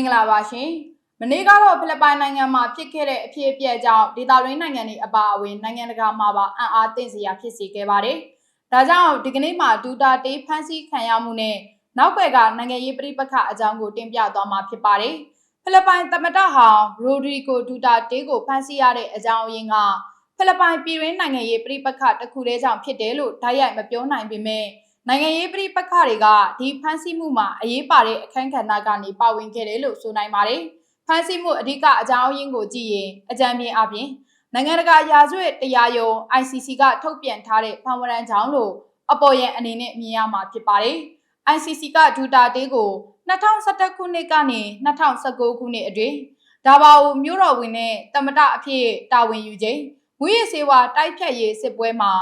င်္ဂလာပါရှင်မနေ့ကတော့ဖိလစ်ပိုင်နိုင်ငံမှာဖြစ်ခဲ့တဲ့အဖြစ်အပျက်ကြောင့်ဒေသတွင်းနိုင်ငံတွေအပါအဝင်နိုင်ငံတကာမှာပါအံ့အားသင့်စရာဖြစ်စေခဲ့ပါတယ်ဒါကြောင့်ဒီကနေ့မှာဒူတာတေးဖမ်းဆီးခံရမှုနဲ့နောက်ွယ်ကနိုင်ငံရေးပြိပခအကြောင်းကိုတင်ပြသွားမှာဖြစ်ပါတယ်ဖိလစ်ပိုင်သမ္မတဟောင်းရိုဒရီဂိုဒူတာတေးကိုဖမ်းဆီးရတဲ့အကြောင်းအရင်းကဖိလစ်ပိုင်ပြည်တွင်းနိုင်ငံရေးပြိပခတစ်ခုတည်းကြောင့်ဖြစ်တယ်လို့ဓာတ်ရိုက်မပြောနိုင်ပေမဲ့ နိုင်ငံရေးပြိပခတွေကဒီဖမ်းဆီးမှုမှာအရေးပါတဲ့အခန်းကဏ္ဍကနေပါဝင်ခဲ့တယ်လို့ဆိုနိုင်ပါတယ်။ဖမ်းဆီးမှုအဓိကအကြောင်းအရင်းကိုကြည့်ရင်အကြံပြင်းအပြင်နိုင်ငံတကာရာဇဝတ်တရားရုံး ICC ကထုတ်ပြန်ထားတဲ့ဖမ်းဝရမ်းကြောင့်လို့အပေါ်ရန်အနေနဲ့မြင်ရမှာဖြစ်ပါတယ်။ ICC ကဒူတာတေးကို2011ခုနှစ်ကနေ2019ခုနှစ်အတွင်းဒါဘာအိုမြို့တော်ဝင်နဲ့တမတအဖြစ်တာဝန်ယူခြင်းဝိရစေဝါတိုက်ဖြတ်ရေးစစ်ပွဲမှာ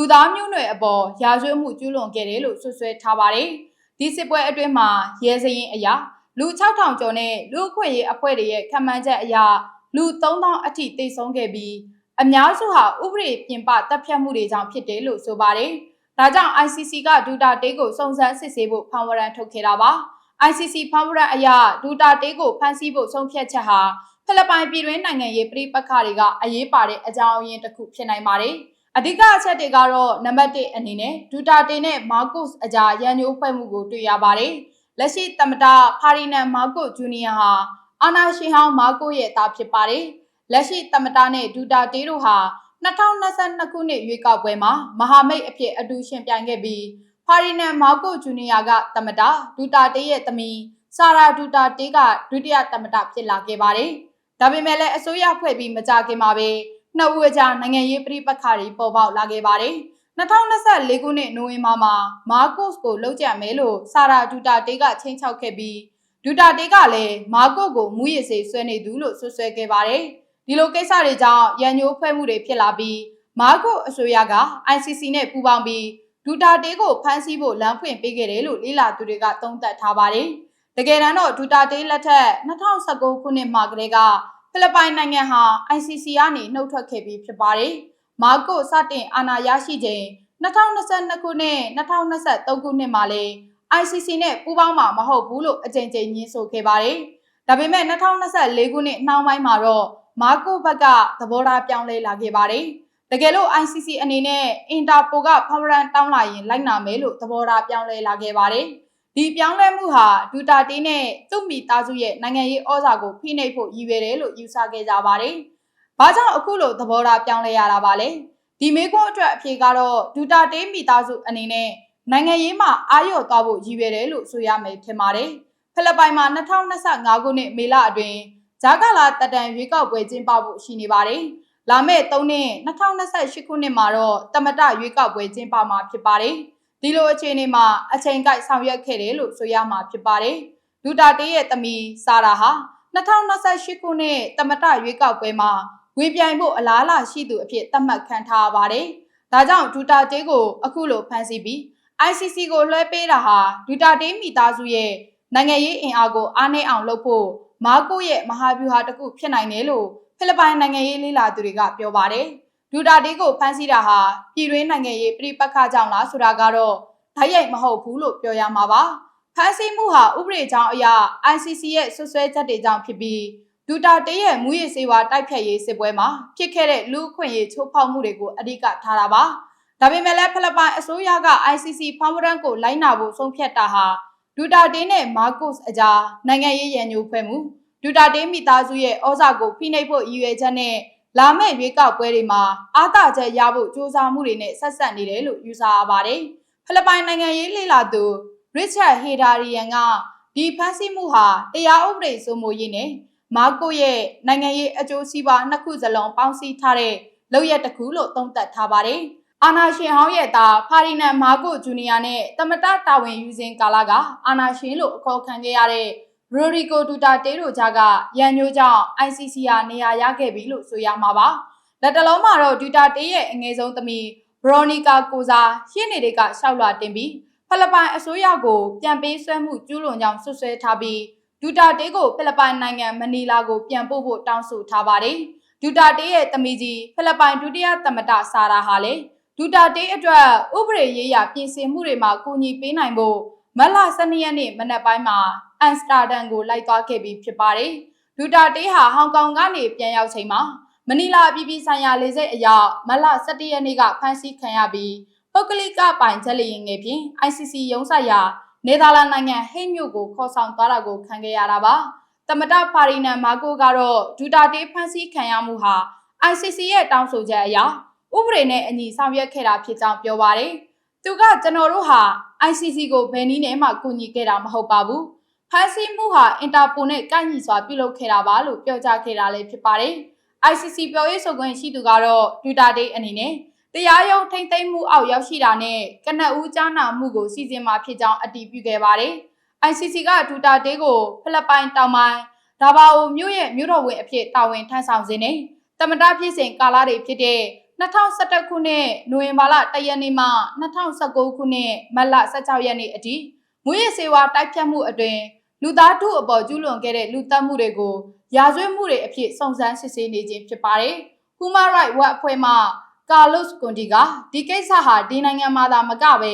လူသားမျိုးနွယ်အပေါ်ရာဇဝတ်မှုကျူးလွန်ခဲ့တယ်လို့ဆွဆွဲထားပါတယ်။ဒီစစ်ပွဲအတွင်းမှာရဲစရင်အရာလူ6000ကျော်နဲ့လူအခွင့်ရေးအဖွဲ့တွေရဲ့ခံမှန်းချက်အရလူ3000အထိတိတ်ဆုံးခဲ့ပြီးအများစုဟာဥပဒေပြင်ပတပ်ဖြတ်မှုတွေကြောင့်ဖြစ်တယ်လို့ဆိုပါတယ်။ဒါကြောင့် ICC ကဒူတာတေးကိုစုံစမ်းစစ်ဆေးဖို့ဖန်ဝရန်ထုတ်ခဲ့တာပါ။ ICC ဖန်ဝရန်အရဒူတာတေးကိုဖမ်းဆီးဖို့ဆုံးဖြတ်ချက်ဟာဖိလစ်ပိုင်ပြည်တွင်းနိုင်ငံရေးပြည်ပခါတွေကအရေးပါတဲ့အကြောင်းအရင်းတစ်ခုဖြစ်နိုင်ပါတယ်။ အဓိကအချက်တွေကတော့နံပါတ်1အနေနဲ့ဒူတာတေနဲ့မာကုစ်အကြားရန်ညိုးဖွဲ့မှုကိုတွေ့ရပါတယ်။လက်ရှိသမ္မတဖာရီနန်မာကုတ်ဂျူနီယာဟာအာနာရှင်ဟောင်းမာကုတ်ရဲ့သားဖြစ်ပါတယ်။လက်ရှိသမ္မတနဲ့ဒူတာတေတို့ဟာ2022ခုနှစ်ရွေးကောက်ပွဲမှာမဟာမိတ်အဖြစ်အတူရှင်ပြိုင်ခဲ့ပြီးဖာရီနန်မာကုတ်ဂျူနီယာကသမ္မတဒူတာတေရဲ့သမီးဆာရာဒူတာတေကဒုတိယသမ္မတဖြစ်လာခဲ့ပါတယ်။ဒါပေမဲ့လည်းအစိုးရဖွဲ့ပြီးမကြခင်မှာပဲ နှစ်ဦးအကြားနိုင်ငံရေးပြိပခါတွေပေါ်ပေါက်လာခဲ့ပါတယ်။2024ခုနှစ်နိုဝင်ဘာမှာမာကို့စ်ကိုလှုပ်ကြံမယ်လို့ဆာရာဒူတာတေးကချင်းချောက်ခဲ့ပြီးဒူတာတေးကလည်းမာကို့ကိုမူရစ်စေဆွဲနေသူလို့ဆွဆွဲခဲ့ပါတယ်။ဒီလိုကိစ္စတွေကြောင့်ရန်ညိုးဖွဲ့မှုတွေဖြစ်လာပြီးမာကို့အစိုးရက ICC နဲ့ပူးပေါင်းပြီးဒူတာတေးကိုဖမ်းဆီးဖို့လမ်းဖွင့်ပေးခဲ့တယ်လို့လေးလာသူတွေကသုံးသပ်ထားပါတယ်။တကယ်တမ်းတော့ဒူတာတေးလက်ထက်2019ခုနှစ်မှာကလေးက ဖိလစ်ပိုင်နိုင်ငံဟာ ICC ကနေနှုတ်ထွက်ခဲ့ပြီးဖြစ်ပါတယ်။မာကိုစတင်အာဏာရရှိချိန်2022ခုနှစ်2023ခုနှစ်မှာလေ ICC နဲ့ပူးပေါင်းမှာမဟုတ်ဘူးလို့အကြိမ်ကြိမ်ညင်းဆိုခဲ့ပါတယ်။ဒါပေမဲ့2024ခုနှစ်နှောင်းပိုင်းမှာတော့မာကိုဘက်ကသဘောထားပြောင်းလဲလာခဲ့ပါတယ်။တကယ်လို့ ICC အနေနဲ့အင်တာပိုကဖော်ရန်တောင်းလာရင်လိုက်နာမယ်လို့သဘောထားပြောင်းလဲလာခဲ့ပါတယ်။ ဒီပြောင်းလဲမှုဟာဒူတာတေးနဲ့သူ့မိသားစုရဲ့နိုင်ငံရေးဩဇာကိုဖိနှိပ်ဖို့ရည်ရွယ်တယ်လို့ယူဆခဲ့ကြပါတယ်။ဘာကြောင့်အခုလိုသဘောထားပြောင်းလဲရတာပါလဲ။ဒီမေးခွန်းအတွက်အဖြေကတော့ဒူတာတေးမိသားစုအနေနဲ့နိုင်ငံရေးမှာအာရုံသွားဖို့ရည်ရွယ်တယ်လို့ဆိုရမယ်ထင်ပါတယ်။ဖိလစ်ပိုင်မှာ2025ခုနှစ်မေလအတွင်းဂျာကာလာတတန်ရွေးကောက်ပွဲကျင်းပဖို့ရှိနေပါတယ်။လာမယ့်3နှစ်2028ခုနှစ်မှာတော့တမတရွေးကောက်ပွဲကျင်းပမှာဖြစ်ပါတယ်။ ဒီလိုအခြေအနေမှာအချိန်ကိုက်ဆောင်ရွက်ခဲ့တယ်လို့ဆိုရမှာဖြစ်ပါတယ်။လူတာတေးရဲ့သမီးစာရာဟာ2028ခုနှစ်တမတရွေးကောက်ပွဲမှာဝင်ပြိုင်ဖို့အလားအလာရှိသူအဖြစ်သတ်မှတ်ခံထားပါတယ်။ဒါကြောင့်ဒူတာတေးကိုအခုလိုဖမ်းဆီးပြီး ICC ကိုလွှဲပေးတာဟာဒူတာတေးမိသားစုရဲ့နိုင်ငံရေးအင်အားကိုအားနည်းအောင်လုပ်ဖို့မာကိုရဲ့မဟာဗျူဟာတစ်ခုဖြစ်နိုင်တယ်လို့ဖိလစ်ပိုင်နိုင်ငံရေးလေ့လာသူတွေကပြောပါတယ်။ ဒူတာတေးကိုဖမ်းဆီးတာဟာပြည်တွင်းနိုင်ငံရေးပြိပက္ခကြောင့်လားဆိုတာကတော့ဓာတ်ရိုက်မဟုတ်ဘူးလို့ပြောရမှာပါဖမ်းဆီးမှုဟာဥပဒေကြောင်းအရ ICC ရဲ့ဆွဆွဲချက်တွေကြောင့်ဖြစ်ပြီးဒူတာတေးရဲ့မူရည်စေဝါတိုက်ဖြတ်ရေးစစ်ပွဲမှာဖြစ်ခဲ့တဲ့လူအခွင့်အရေးချိုးဖောက်မှုတွေကိုအဓိကထားတာပါဒါပေမဲ့လည်းဖိလစ်ပိုင်အစိုးရက ICC ဖောင်ဝရန်ကိုလိုက်နာဖို့ဆုံးဖြတ်တာဟာဒူတာတေးနဲ့မာကုစ်အကြားနိုင်ငံရေးရန်ညိုဖွဲ့မှုဒူတာတေးမိသားစုရဲ့ဩဇာကိုဖိနှိပ်ဖို့ရည်ရွယ်ချက်နဲ့ လာမယ့်ရွေးကောက်ပွဲတွေမှာအားသာချက်ရဖို့ကြိုးစားမှုတွေနဲ့ဆက်ဆက်နေတယ်လို့ယူဆရပါတယ်။ဖိလစ်ပိုင်နိုင်ငံရေးလှိလာသူ Richard Hedarian ကဒီဖမ်းဆီးမှုဟာတရားဥပဒေစိုးမိုးရေးနဲ့မာကိုရဲ့နိုင်ငံရေးအကျိုးစီးပွားနှစ်ခုစလုံးပေါင်းစည်းထားတဲ့လုပ်ရက်တစ်ခုလို့သုံးသပ်ထားပါတယ်။အာနာရှင်ဟောင်းရဲ့သားဖာရီနန်မာကိုဂျူနီယာနဲ့တမတတာဝန်ယူစဉ်ကာလကအာနာရှင်လို့အခေါ်ခံခဲ့ရတဲ့ ရိုရီကိုဒူတာတေးတို့ကြားကရန်ညိုးကြောင့် ICC ဟာနေရာရခဲ့ပြီလို့ဆိုရမှာပါ။လက်တလုံးမှာတော့ဒူတာတေးရဲ့အငယ်ဆုံးသမီးဘရိုနီကာကိုစာရှင်းနေတွေကရှောက်လာတင်ပြီးဖိလစ်ပိုင်အစိုးရကိုပြန်ပေးဆွဲမှုကျူးလွန်ကြောင်းဆွဆွဲထားပြီးဒူတာတေးကိုဖိလစ်ပိုင်နိုင်ငံမနီလာကိုပြန်ပို့ဖို့တောင်းဆိုထားပါတယ်။ဒူတာတေးရဲ့သမီးကြီးဖိလစ်ပိုင်ဒုတိယသမ္မတဆာရာဟာလည်းဒူတာတေးအတွက်ဥပဒေရေးရာပြင်ဆင်မှုတွေမှာကူညီပေးနိုင်ဖို့မလ12ရက်နေ့မနက်ပိုင်းမှာ အမ်စတာဒမ်ကိုလိုက်သွားခဲ့ပြီးဖြစ်ပါတယ်။ဒူတာတေးဟာဟောင်ကောင်ကနေပြန်ရောက်ချိန်မှာမနီလာပြည်ပြည်ဆိုင်ရာလေဆိပ်အရောက်မလ17ရက်နေ့ကဖမ်းဆီးခံရပြီးပုဂ္ဂလိကပိုင်ချက်လျင်ငယ်ဖြင့် ICC ရုံးဆိုင်ရာနေသာလန်နိုင်ငံဟိတ်မြို့ကိုခေါ်ဆောင်သွားတာကိုခံခဲ့ရတာပါ။တမတပါရီနန်မာကိုကတော့ဒူတာတေးဖမ်းဆီးခံရမှုဟာ ICC ရဲ့တောင်းဆိုချက်အရဥပဒေနဲ့အညီဆောင်ရွက်ခဲ့တာဖြစ်ကြောင်းပြောပါတယ်။သူကကျွန်တော်တို့ဟာ ICC ကိုဘယ်နည်းနဲ့မှကူညီခဲ့တာမဟုတ်ပါဘူး။ ဖမ်းဆီးမှုဟာအင်တာပိုနဲ့ကိုက်ညီစွာပြုလုပ်ခဲ့တာပါလို့ပြောကြားခဲ့တာလည်းဖြစ်ပါတယ်။ ICC ပြောရေးဆိုခွင့်ရှိသူကတော့ဒူတာတေးအနေနဲ့တရားရုံးထိမ့်သိမ်းမှုအောက်ရောက်ရှိတာနဲ့ကနအူးကြားနာမှုကိုစီစဉ်မှာဖြစ်ကြောင်းအတည်ပြုခဲ့ပါတယ်။ ICC ကဒူတာတေးကိုဖိလစ်ပိုင်တောင်ပိုင်းဒါဘာအိုမြို့ရဲ့မြို့တော်ဝင်အဖြစ်တာဝန်ထမ်းဆောင်စဉ်နဲ့တမတာပြည်စဉ်ကာလတွေဖြစ်တဲ့2011ခုနှစ်နိုဝင်ဘာလ1ရက်နေ့မှ2019ခုနှစ်မတ်လ16ရက်နေ့အထိမွေးရစေဝါတိုက်ဖြတ်မှုအတွင် လူသားထုအပေါ်ကျူးလွန်ခဲ့တဲ့လူသတ်မှုတွေကိုရာဇဝတ်မှုတွေအဖြစ်စုံစမ်းစစ်ဆေးနေခြင်းဖြစ်ပါတယ်။ Human Rights Watch အဖွဲ့မှကာလုစ်ကွန်တီကဒီကိစ္စဟာဒီနိုင်ငံမှာသာမကပဲ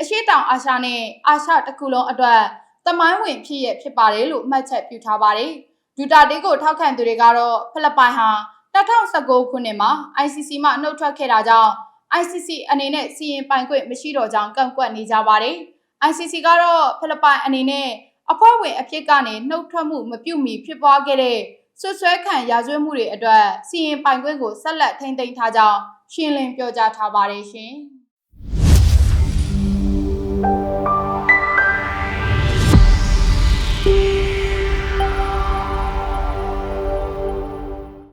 အရှိတောင်အာရှနဲ့အာရှတစ်ခုလုံးအတွက်တမိုင်းဝင်ဖြစ်ရဖြစ်ပါတယ်လို့မှတ်ချက်ပြုထားပါတယ်။ဒူတာတေးကိုထောက်ခံသူတွေကတော့ဖိလစ်ပိုင်ဟာ2019ခုနှစ်မှာ ICC မှနှုတ်ထွက်ခဲ့တာကြောင့် ICC အနေနဲ့စီရင်ပိုင်ခွင့်မရှိတော့ကြောင်းကန့်ကွက်နေကြပါတယ်။ ICC ကတော့ဖိလစ်ပိုင်အနေနဲ့ အဖွဲ့ဝင်အဖြစ်ကနေနှုတ်ထွက်မှုမပြုမီဖြစ်ပွားခဲ့တဲ့ဆွဆွဲခံရာဇဝတ်မှုတွေအတွက်စီရင်ပိုင်ခွင့်ကိုဆက်လက်ထိန်းသိမ်းထားကြောင်းရှင်းလင်းပြောကြားထားပါတယ်ရှင်။